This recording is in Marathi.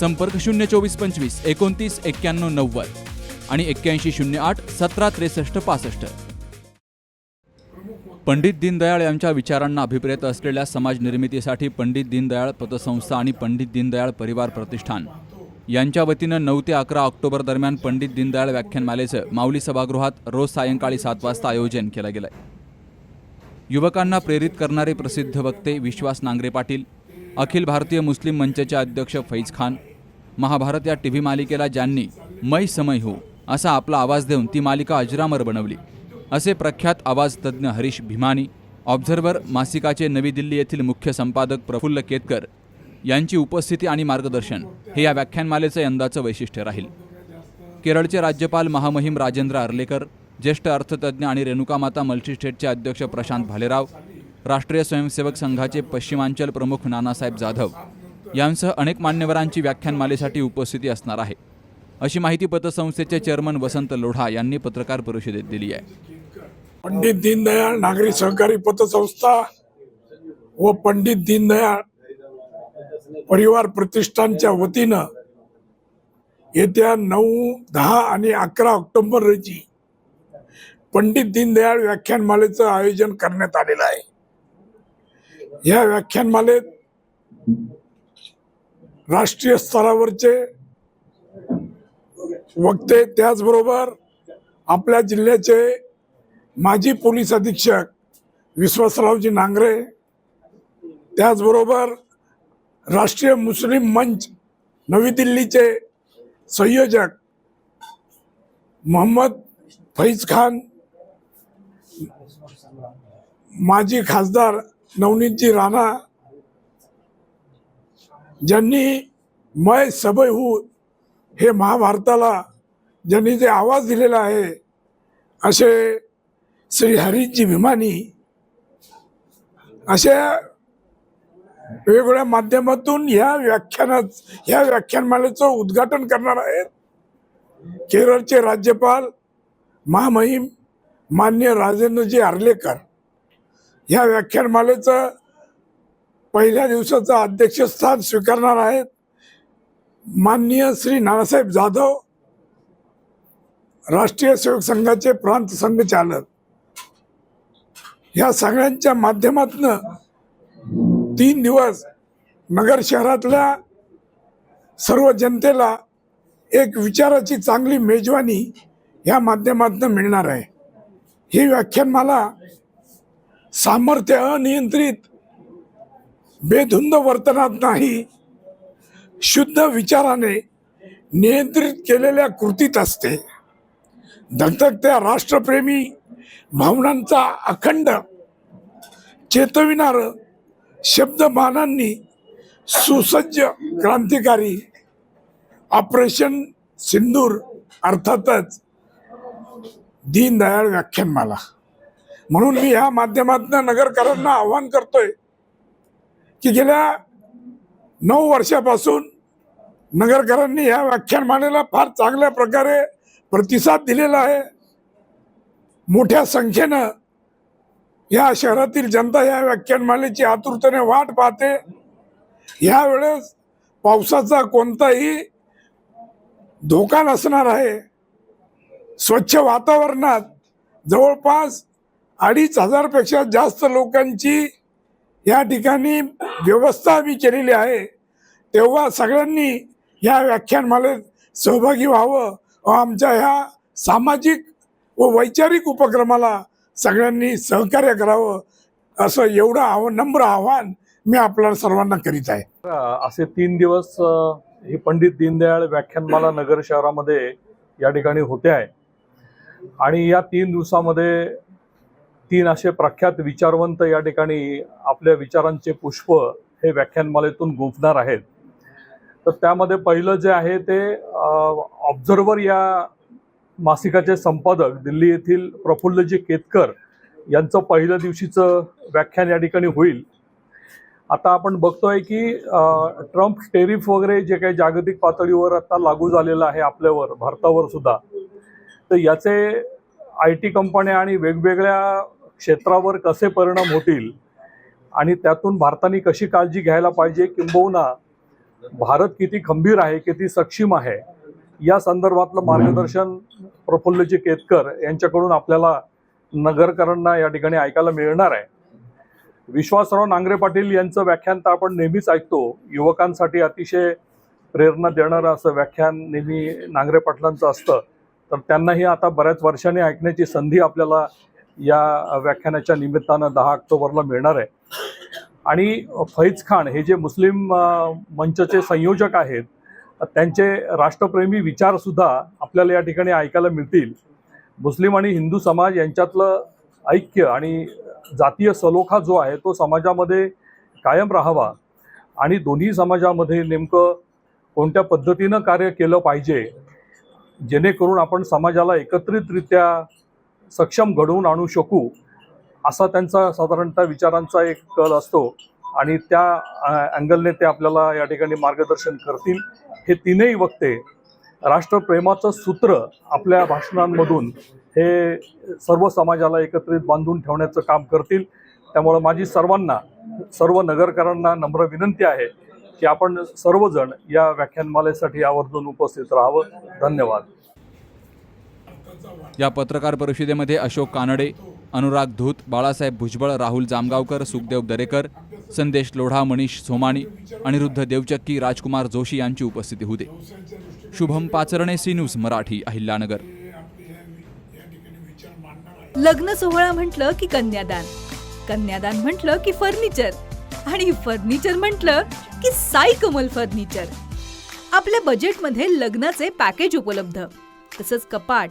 संपर्क शून्य चोवीस पंचवीस एकोणतीस एक्क्याण्णव नव्वद आणि एक्क्याऐंशी शून्य आठ सतरा त्रेसष्ट पासष्ट. पंडित दीनदयाळ यांच्या विचारांना अभिप्रेत असलेल्या समाज निर्मितीसाठी पंडित दीनदयाळ पतसंस्था आणि पंडित दीनदयाळ परिवार प्रतिष्ठान यांच्या वतीनं नऊ ते अकरा ऑक्टोबर दरम्यान पंडित दीनदयाळ व्याख्यानमालेचं माऊली सभागृहात रोज सायंकाळी सात वाजता आयोजन केलं गेलं युवकांना प्रेरित करणारे प्रसिद्ध वक्ते विश्वास नांगरे पाटील अखिल भारतीय मुस्लिम मंचचे अध्यक्ष फैज खान महाभारत या टी व्ही मालिकेला ज्यांनी मै समय हो असा आपला आवाज देऊन ती मालिका अजरामर बनवली. असे प्रख्यात आवाज तज्ज्ञ हरीश भीमानी ऑब्झर्व्हर मासिकाचे नवी दिल्ली येथील मुख्य संपादक प्रफुल्ल केतकर यांची उपस्थिती आणि मार्गदर्शन हे या व्याख्यानमालेचं यंदाचं वैशिष्ट्य राहील. केरळचे राज्यपाल महामहिम राजेंद्र अर्लेकर ज्येष्ठ अर्थतज्ज्ञ आणि रेणुकामाता मल्टीस्टेटचे अध्यक्ष प्रशांत भालेराव राष्ट्रीय स्वयंसेवक संघाचे पश्चिमांचल प्रमुख नानासाहेब जाधव यांसह अनेक मान्यवरांची व्याख्यानमालेसाठी उपस्थिती असणार आहे. अशी माहिती पतसंस्थेचे चेअरमन वसंत लोढा यांनी पत्रकार परिषदेत दिली आहे. पंडित दीनदयाळ नागरी सहकारी पतसंस्था व पंडित दीनदयाळ परिवार प्रतिष्ठानच्या वतीनं येत्या नऊ दहा आणि अकरा ऑक्टोबर रोजी पंडित दीनदयाळ व्याख्यानमालेचं आयोजन करण्यात आलेलं आहे. या व्याख्यानमालेत राष्ट्रीय स्तरावरचे वक्ते त्याचबरोबर आपल्या जिल्ह्याचे माजी पोलीस अधीक्षक विश्वासरावजी नांगरे त्याचबरोबर राष्ट्रीय मुस्लिम मंच नवी दिल्लीचे संयोजक मोहम्मद फैज खान माजी खासदार नवनीतजी राणा ज्यांनी मय सबय हू हे महाभारताला ज्यांनी जे आवाज दिलेला आहे असे श्री हरीजी भीमानी अशा वेगवेगळ्या माध्यमातून ह्या व्याख्यानात ह्या व्याख्यानमालेचं उद्घाटन करणार आहेत. केरळचे राज्यपाल महामहिम मान्य राजेंद्रजी आर्लेकर. ह्या व्याख्यानमालेचं पहिल्या दिवसाचं अध्यक्षस्थान स्वीकारणार आहेत. माननीय श्री नानासाहेब जाधव राष्ट्रीय सेवक संघाचे प्रांत संघचालक. ह्या सगळ्यांच्या माध्यमातनं तीन दिवस नगर शहरातल्या सर्व जनतेला एक विचाराची चांगली मेजवानी ह्या माध्यमातून मिळणार आहे. ही व्याख्यानमाला सामर्थ्य अनियंत्रित बेधुंद वर्तनात नाही शुद्ध विचाराने नियंत्रित केलेल्या कृतीत असते. धगधगत्या राष्ट्रप्रेमी भावनांचा अखंड चेतविणार शब्दमानांनी सुसज्ज क्रांतिकारी ऑपरेशन सिंदूर अर्थातच दीनदयाळ व्याख्यानमाला. म्हणून मी ह्या माध्यमातून नगरकरांना आव्हान करतोय की गेल्या नऊ वर्षापासून नगरकरांनी या व्याख्यानमालेला फार चांगल्या प्रकारे प्रतिसाद दिलेला आहे. मोठ्या संख्येनं या शहरातील जनता या व्याख्यानमालेची आतुरतेने वाट पाहते. ह्यावेळेस पावसाचा कोणताही धोका नसणार आहे. स्वच्छ वातावरणात जवळपास अडीच हजारपेक्षा जास्त लोकांची या ठिकाणी व्यवस्था आम्ही केलेली आहे. तेव्हा सगळ्यांनी या व्याख्यानमालेत सहभागी व्हावं. व आमच्या ह्या सामाजिक व वैचारिक उपक्रमाला सगळ्यांनी सहकार्य करावं. असं एवढं आव नम्र आव्हान मी आपल्या सर्वांना करीत आहे. असे तीन दिवस हे पंडित दीनदयाळ व्याख्यानमाला नगर शहरामध्ये या ठिकाणी होते आहे. आणि या तीन दिवसामध्ये तीन असे प्रख्यात विचारवंत या ठिकाणी आपल्या विचारांचे पुष्प हे व्याख्यानमालेतून गुंफणार आहेत. तर त्यामध्ये पहिलं जे आहे ते ऑब्झर्वर या मासिकाचे संपादक दिल्ली येथील प्रफुल्लजी केतकर यांचं पहिल्या दिवशीचं व्याख्यान या ठिकाणी होईल. आता आपण बघतोय की ट्रम्प टेरिफ वगैरे जे काही जागतिक पातळीवर आता लागू झालेलं आहे आपल्यावर भारतावर सुद्धा तर याचे आय टी कंपन्या आणि वेगवेगळ्या क्षेत्रावर कसे परिणाम होतील आणि त्यातून भारताने कशी काळजी घ्यायला पाहिजे किंबहुना भारत किती खंबीर आहे किती सक्षम आहे या संदर्भातलं मार्गदर्शन प्रफुल्लजी केतकर यांच्याकडून आपल्याला नगरकरांना या ठिकाणी ऐकायला मिळणार आहे. विश्वासराव नांगरे पाटील यांचं व्याख्यान तर आपण नेहमीच ऐकतो. युवकांसाठी अतिशय प्रेरणा देणारं असं व्याख्यान नेहमी नांगरे पाटलांचं असतं. तर त्यांनाही आता बऱ्याच वर्षांनी ऐकण्याची संधी आपल्याला या व्याख्यानाच्या निमित्तानं दहा ऑक्टोबरला मिळणार आहे. आणि फैज खान हे जे मुस्लिम मंचचे संयोजक आहेत त्यांचे राष्ट्रप्रेमी विचारसुद्धा आपल्याला या ठिकाणी ऐकायला मिळतील. मुस्लिम आणि हिंदू समाज यांच्यातलं ऐक्य आणि जातीय सलोखा जो आहे तो समाजामध्ये कायम राहावा. आणि दोन्ही समाजामध्ये नेमकं कोणत्या पद्धतीनं कार्य केलं पाहिजे जेणेकरून आपण समाजाला एकत्रितरित्या सक्षम घडवून आणू शकू असा त्यांचा साधारणतः विचारांचा एक कल असतो आणि त्या अँगलने ते आपल्याला या ठिकाणी मार्गदर्शन करतील. हे तीनही वक्ते राष्ट्रप्रेमाचं सूत्र आपल्या भाषणांमधून हे सर्व समाजाला एकत्रित बांधून ठेवण्याचं काम करतील. त्यामुळं माझी सर्वांना सर्व नगरकरांना नम्र विनंती आहे की आपण सर्वजण या व्याख्यानमालेसाठी आवर्जून उपस्थित राहावं. धन्यवाद. या पत्रकार परिषदेमध्ये अशोक कानडे अनुराग धूत बाळासाहेब भुजबळ राहुल जामगावकर सुखदेव दरेकर संदेश लोढा मनीष सोमाणी अनिरुद्ध देवचक्की राजकुमार जोशी यांची उपस्थिती होते. Shubham Pacharne C news Marathi Ahilyanagar. लग्न सोहळा म्हटलं की कन्यादान. कन्यादान म्हटलं की फर्निचर. आणि फर्निचर म्हटलं की साई कमल फर्निचर. आपल्या बजेटमध्ये लग्नाचे पॅकेज उपलब्ध. तसंच कपाट